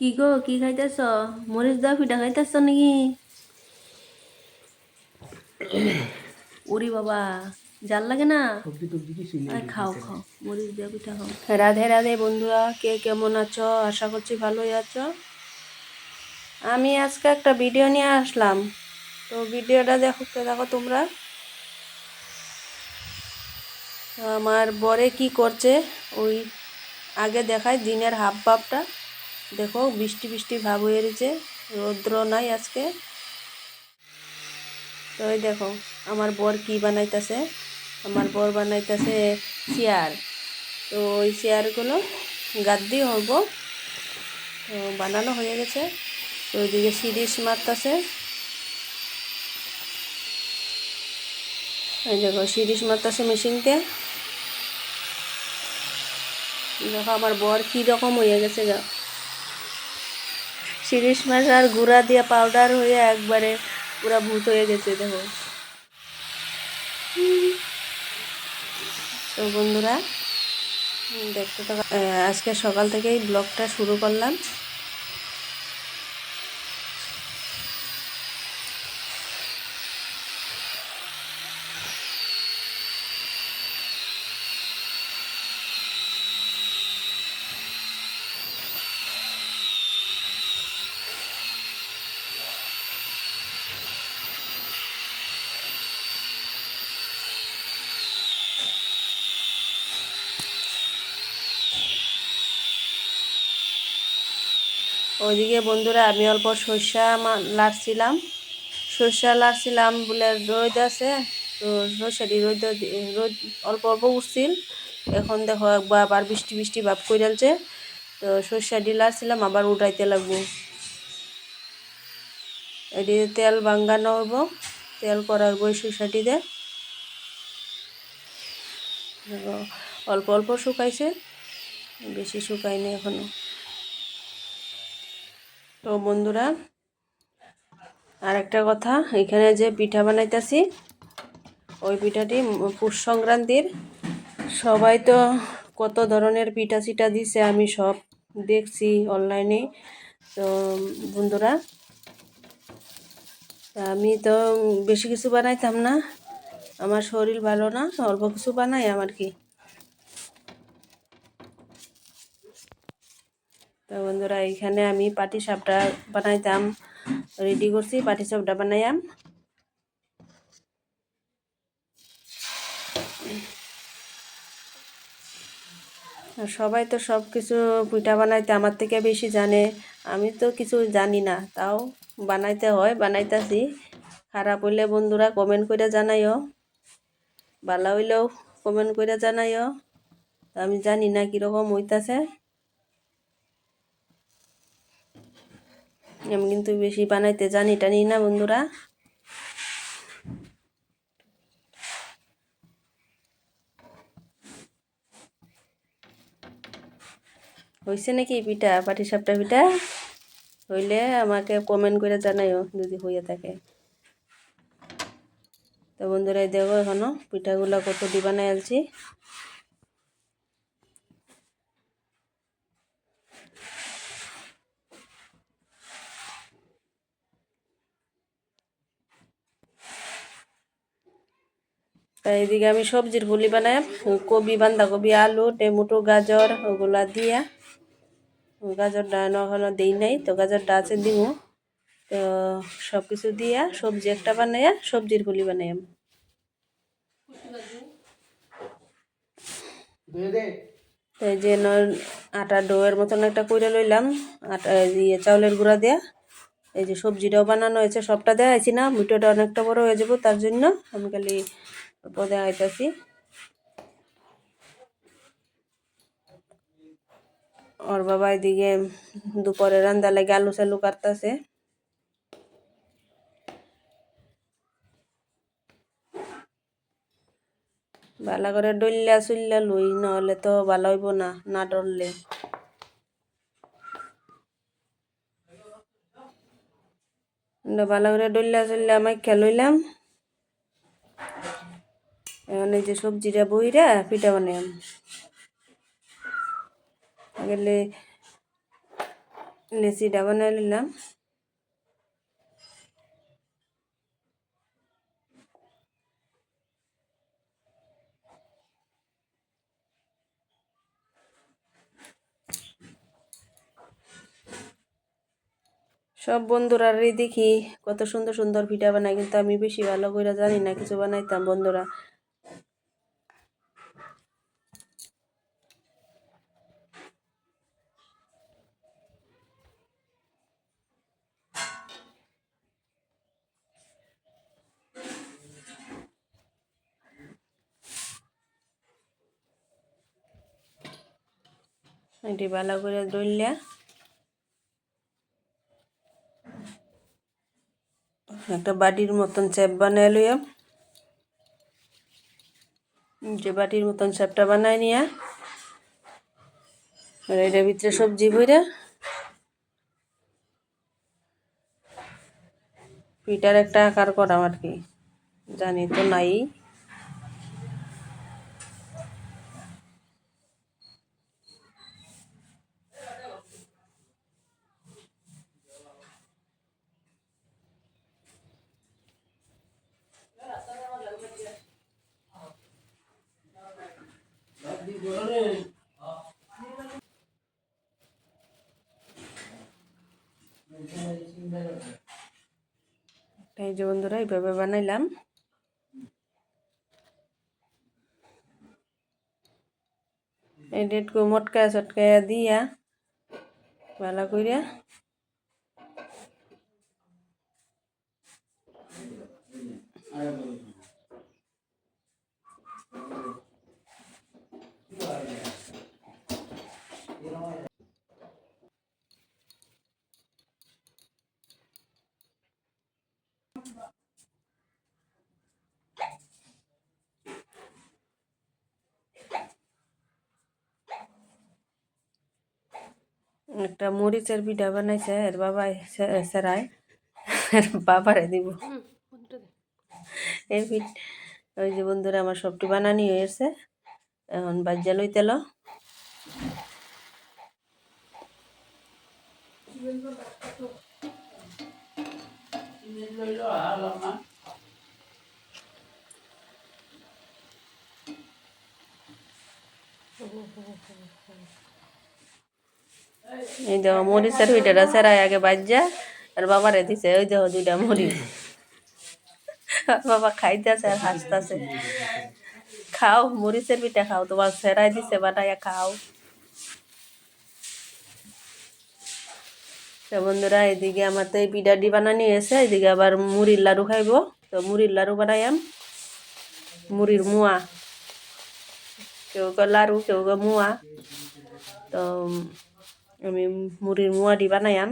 কি গো কি খাইতেছ? মরিচ দা পিঠা খাইতেছ নাকি? উরি বাবা জাল লাগে না? খাও খাও মরিচ দেওয়া পিঠা খাও। রাধে রাধে বন্ধুরা কে কেমন আছো? আশা করছি ভালোই আছো। আমি আজকে একটা ভিডিও নিয়ে আসলাম। তো ভিডিওটা দেখো তো দেখো তোমরা? আমার বরে কি করছে? ওই আগে দেখায় দিনের হাফ ভাবটা দেখো বৃষ্টি বৃষ্টি ভাব হয়ে রয়েছে। রৌদ্র নাই আজকে। তো এই দেখো, আমার বর কি বানাইতেছে? আমার বর বানাইতেছে চেয়ার। তো ওই চেয়ারগুলো গাদ্দি হব। তো বানানো হয়ে গেছে। তো ওইদিকে সিরিজ মারতেছে। এই দেখো, সিরিজ মারতেছে মেশিনতে। দেখো, আমার বর কী রকম হয়ে গেছে গা। সিরিজ মাছ আর গুঁড়া দিয়ে পাউডার হয়ে একবারে পুরা ভূত হয়ে গেছে, দেখো। তো বন্ধুরা, দেখতে তো আজকে সকাল থেকেই ব্লগটা শুরু করলাম। ওইদিকে বন্ধুরা, আমি অল্প সর্ষা লাড়ছিলাম। সর্ষা লাড়ছিলাম বলে রোদ আছে, তো সর্ষাটি রোদ রোদ অল্প অল্প উঠছিল। এখন দেখো একবার আবার বৃষ্টি বৃষ্টি ভাব কইরালছে। তো সর্ষাটি লাড়ছিলাম, আবার উঠাইতে লাগবো। এটি তেল বাঙ্গানো হইব। তেল করার বই সর্ষাটিতে। অল্প অল্প শুকাইছে, বেশি শুকায়নি এখনও। তো বন্ধুরা আর একটা কথা, এখানে যে পিঠা বানাইতেছি, ওই পিঠাটি পুষ সংক্রান্তির। সবাই তো কত ধরনের পিঠা চিঠা দিছে, আমি সব দেখছি অনলাইনে। তো বন্ধুরা, আমি তো বেশি কিছু বানাইতাম না, আমার শরীর ভালো না, অল্প কিছু বানাই আমার কি। তো বন্ধুরা, এখানে আমি পাটি সাপটা বানাইতাম। রেডি করছি, পাটি সাপটা বানাইয়াম। সবাই তো সব কিছু পিঠা বানাইতে আমার থেকে বেশি জানে। আমি তো কিছু জানি না, তাও বানাইতে হয়, বানাইতেছি। খারাপ হইলে বন্ধুরা কমেন্ট করে জানাইও। ভালো হইলেও কমেন্ট করে জানাইও। আমি জানি না কীরকম হইতাছে। আমি কিন্তু বেশি বানাইতে জানি টানি না বন্ধুরা। হয়েছে নাকি পিঠা, পাটি সাপটা পিঠা? হইলে আমাকে কমেন্ট করে জানাইও, যদি হইয়া থাকে। তো বন্ধুরা দেখো এখনও পিঠাগুলো কত দি বানাই আলছি তাই এদিকে আমি সবজির ফুলি বানাই কবি বাঁধাকপি, আলু, টমেটো, গাজর, ওগুলা দিয়া। গাজরটা এখনও দিই নাই, তো গাজরটা আছে দিব তো সব কিছু দিয়া সবজি একটা বানাইয়া সবজির ফুলি বানাই দে দে এই যে আটা ডোয়ের মতন একটা কইরা লইলাম, আটা দিয়ে চাউলের গুঁড়া দেয়া। এই যে সবজিটাও বানানো হয়েছে, সবটা দেখাইছি না ভিডিওটা অনেকটা বড় হয়ে যাব, তার জন্য আমি খালি অল্প দেখাইতেছি ওর বাবা এদিকে দুপুরে রান্দা লাগে আলু চালু কাটতেছে। ভালো করে ডল্লা চুল্লা লই, নহলে তো ভালো হইব না না ডরলে। ভালো করে ডল্লা চুল্লা মাইখা লইলাম। এখন এই যে সবজিটা বইরা পিঠা বানাইম। আগেলে লেচিটা বানাই নিলাম। সব বন্ধুরারই দেখি, কত সুন্দর সুন্দর পিঠা বানায়, কিন্তু আমি বেশি ভালো করে জানি না, কিছু বানাইতাম বন্ধুরা। এটি ভালো করে দইলিয়া একটা বাটির মতন চ্যাপ বানায় লইয়া। যে বাটির মতন চ্যাপটা বানায় নিয়া। এটার ভিতরে সবজি ভরে পিঠার একটা আকার করাম আর কি। জানি তো নাই এই যে বন্ধুরা এইভাবে বানাইলাম। এই ডেটকো মটকা চটকা দিয়া ভালো করিয়া একটা মরিচের পিঠা বানাইছে, এর বাবা এর বাবারে দিব। এই পিঠ, ওই যে বন্ধুরা আমার সবটি বানানি হয়েছে এখন বাজ্যা লইতেল এই দেখো মরিচের পিঠাটা সেরাই আগে বাজ্যা আর বাবারে দিছে ওই দেখো দুইটা মরিচ বাবা খাইতেছে আর হাসতেছে। খাও মরিচের পিঠা খাও, তোমার সেরাই দিছে বানাইয়া খাও। তো বন্ধুরা, এদিকে আমার তো এই পিঠাটি বানানি হয়েছে, এদিকে আবার মুড়ির লাড়ু খাইব। তো মুড়ির লাড়ু বানাইয়াম। মুড়ির মুয়া। কেউ কেউ লাড়ু, কেউ কেউ মুয়া। তো আমি মুড়ির মুয়াটি বানাইয়াম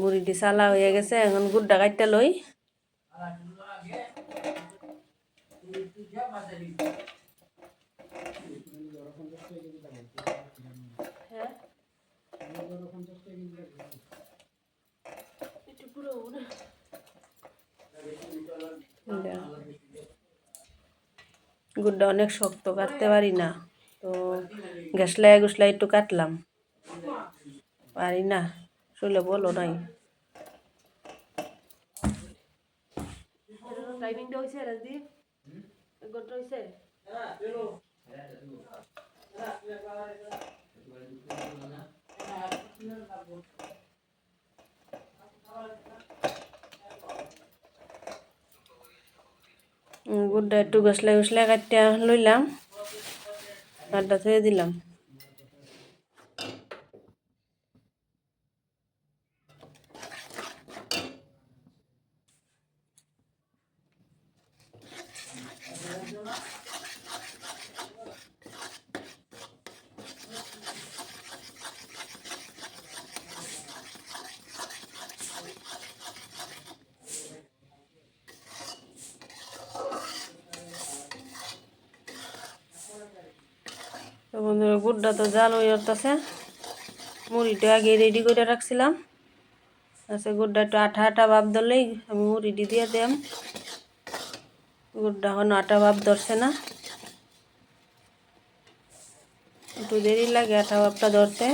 মুড়িটি চালা হয়ে গেছে এখন গুড়টা কাটতে লই। গুড়টা অনেক শক্ত, কাটতে পারি না। তো ঘেসলাই গুসলাই একটু কাটলাম। পারি না, শুলে বলো নাই। ঘণ্টা হয়েছে গুড়টা একটু গসলাই গসলাই কাটতে লইলাম। আড্ডা থয়ে দিলাম। তো বন্ধুরা, গুড়টা তো জাল হয়ে উঠতেছে। মুড়িটা আগে রেডি করে রাখছিলাম। আচ্ছা গুড়টা একটু আঠা আঠা ভাব ধরলেই আমি মুড়িটি দিয়ে দিলাম। গুড়টা এখন আটা ভাব ধরছে না। একটু দেরি লাগে আটা ভাবটা ধরতে।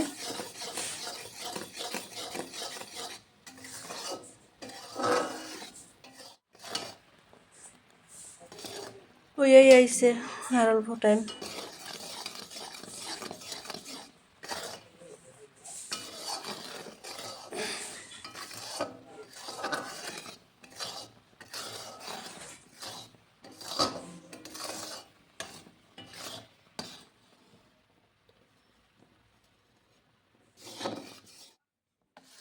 ওই আইসে আর অল্প টাইম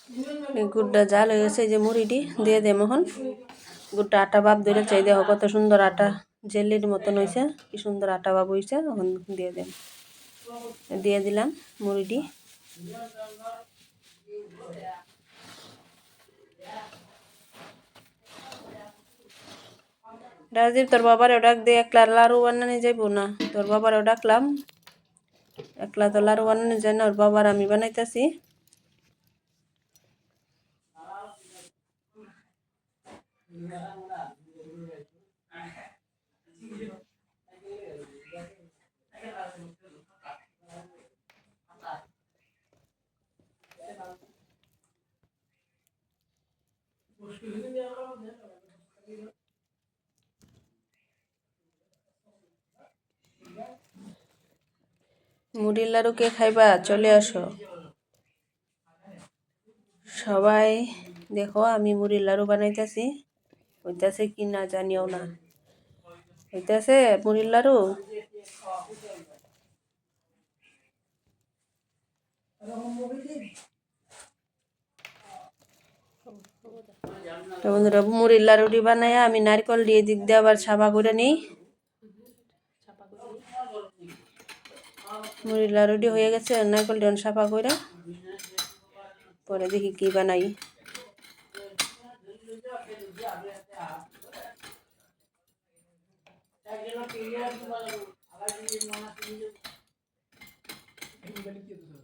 এই গুড়টা জাল হয়ে গেছে যে মুড়িটি, দিয়ে দেম এখন গুড়টা আটা ভাব ধরে চাই দেখো কত সুন্দর আটা, জেলির মতন হয়েছে কি সুন্দর আটা ভাব হয়েছে এখন দিয়ে দেন দিয়ে দিলাম মুড়িটি। রাজীব তোর বাবার ডাক দিয়ে একলা লাড়ু বানানি যাইব না? তোর বাবার ডাকলাম একলা তো লাড়ু বানানি যায় না ওর বাবার আমি বানাইতেছি। মুড়ির লাড়ু কে খাইবা? চলে আসো। সবাই দেখো আমি মুড়ির লাড়ু বানাইতেছি। হইতাছে কি না জানিও না। হইতাছে মুড়ির লাড়ু। বন্ধুরা, মুড়ির লাড়ুটি বানাই আমি নারকেল দিয়ে দিক দিয়ে আবার ছাপা করে নিই। মুড়ির লাড়ুটি হয়ে গেছে, নারকেল ডন সাফা করে। পরে দেখি কি বানাই।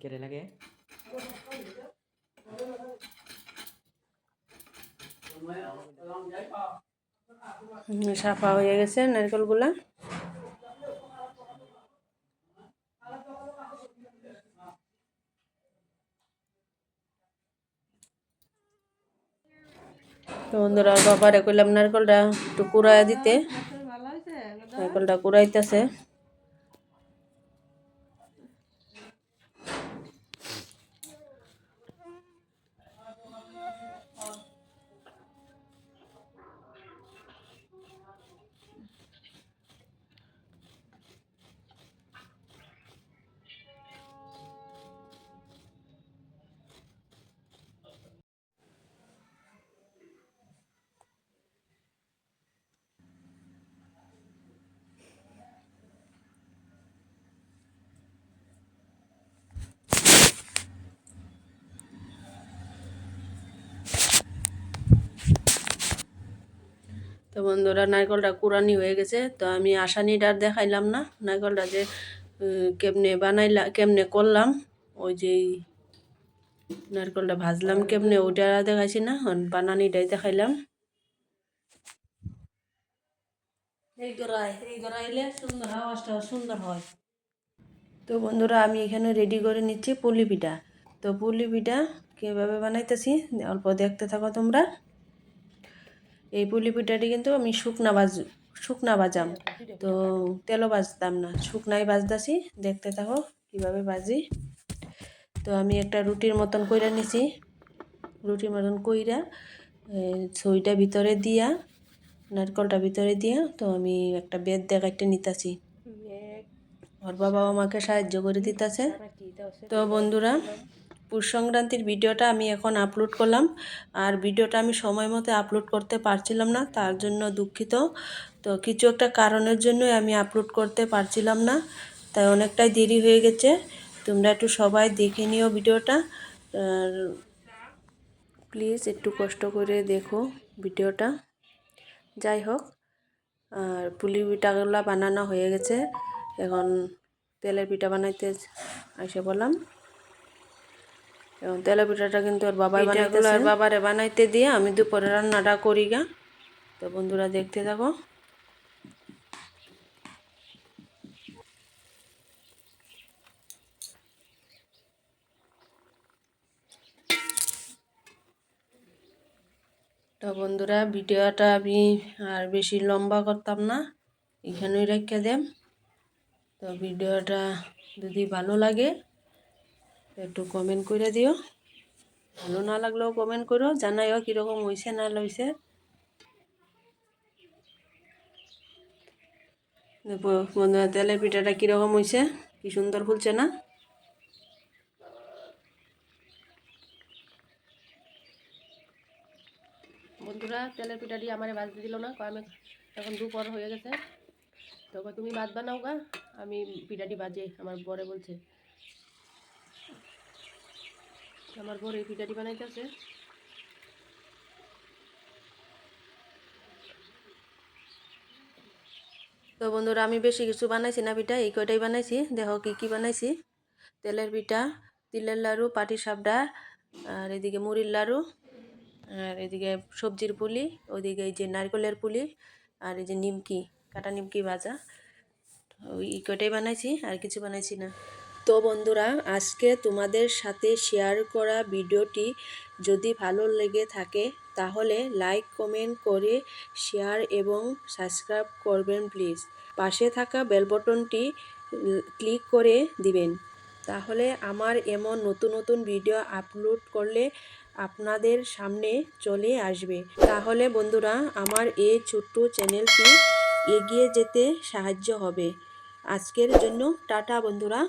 কেটে লাগে? সাফা হয়ে গেছে নারকেলগুলা। তো বন্ধুরা বাবারে কইলাম নারকেলটা একটু কুড়ায় দিতে। নারকেলটা কুড়াইতেছে বন্ধুরা নারকেলটা কুড়ানি হয়ে গেছে। তো আমি আসানিটা আর দেখাইলাম না। নারকেলটা যে কেমনে বানাইলা কেমনে করলাম ওই যে নারকেলটা ভাজলাম কেমনে ওইটা দেখাইছি না। বানানিটাই দেখাইলাম। এই এই গড়াইলে সুন্দর আওয়াজটা সুন্দর হয়। তো বন্ধুরা আমি এখানে রেডি করে নিচ্ছি পুলি পিঠা। তো পুলি পিঠা কীভাবে বানাইতেছি অল্প দেখতে থাকো তোমরা। এই পুলি পিঠাটি কিন্তু আমি শুকনা বাজ শুকনা বাজাম। তো তেলও বাজতাম না শুকনাই বাজতাছি। দেখতে থাকো কীভাবে বাজি। তো আমি একটা রুটির মতন কইরা নিছি। রুটির মতন কইরা ছইটা ভিতরে দিয়া নারকলটা ভিতরে দিয়া তো আমি একটা বেদ দেখাইতে নিতাছি। ওর বাবা আমাকে সাহায্য করে দিতেছে। তো বন্ধুরা পুষ সংক্রান্তির ভিডিওটা আমি এখন আপলোড করলাম। আর ভিডিওটা আমি সময় মতো আপলোড করতে পারছিলাম না, তার জন্য দুঃখিত। তো কিছু একটা কারণের জন্যই আমি আপলোড করতে পারছিলাম না, তাই অনেকটাই দেরি হয়ে গেছে। তোমরা একটু সবাই দেখে নিও ভিডিওটা। আর প্লিজ একটু কষ্ট করে দেখো ভিডিওটা। যাই হোক, আর পুলি পিঠাগুলো বানানো হয়ে গেছে। এখন তেলের পিঠা বানাইতে এসে বললাম। এবং তেলা পিঠাটা কিন্তু ওর বাবাই বানাইতেছে। আর বাবারে বানাইতে দিয়ে আমি দুপুরে রান্নাটা করি গা। তো বন্ধুরা দেখতে থাকো। তো বন্ধুরা ভিডিওটা আমি আর বেশি লম্বা করতাম না এখানেই রেখে দেম। তো ভিডিওটা যদি ভালো লাগে একটু কমেন্ট করে দিও। ভালো না লাগলেও কমেন্ট করো জানাইও কীরকম হয়েছে না লইছে। বন্ধুরা, তেলের পিঠাটা কীরকম হয়েছে কি সুন্দর ফুলছে না? বন্ধুরা, তেলের পিঠাটি আমারে বাজতে দিল না। আমি এখন দুপুর হয়ে গেছে। তো তুমি ভাত বানাও গা। আমি পিঠাটি বাজে, আমার বরে বলছে। আমার এই পিঠাটি বানাইতেছে। তো বন্ধুরা, আমি বেশি কিছু বানাইছি না পিঠা, এই কয়টাই বানাইছি, দেখো কি কি বানাইছি। তেলের পিঠা, তিলের লাড়ু পাটি সাপড়া, আর এদিকে মুড়ির লাড়ু, আর এদিকে সবজির পুলি, ওইদিকে এই যে নারকেলের পুলি, আর এই যে নিমকি, কাটা নিমকি ভাজা, ওই কয়টাই বানাইছি, আর কিছু বানাইছি না। তো বন্ধুরা, আজকে তোমাদের সাথে শেয়ার করা ভিডিওটি যদি ভালো লেগে থাকে, তাহলে লাইক কমেন্ট করে শেয়ার এবং সাবস্ক্রাইব করবেন প্লিজ পাশে থাকা বেল বটনটি ক্লিক করে দিবেন। তাহলে আমার এমন নতুন নতুন ভিডিও আপলোড করলে আপনাদের সামনে চলে আসবে। তাহলে বন্ধুরা, আমার এই ছোট্ট চ্যানেলটি এগিয়ে যেতে সাহায্য হবে। আজকের জন্য টাটা বন্ধুরা।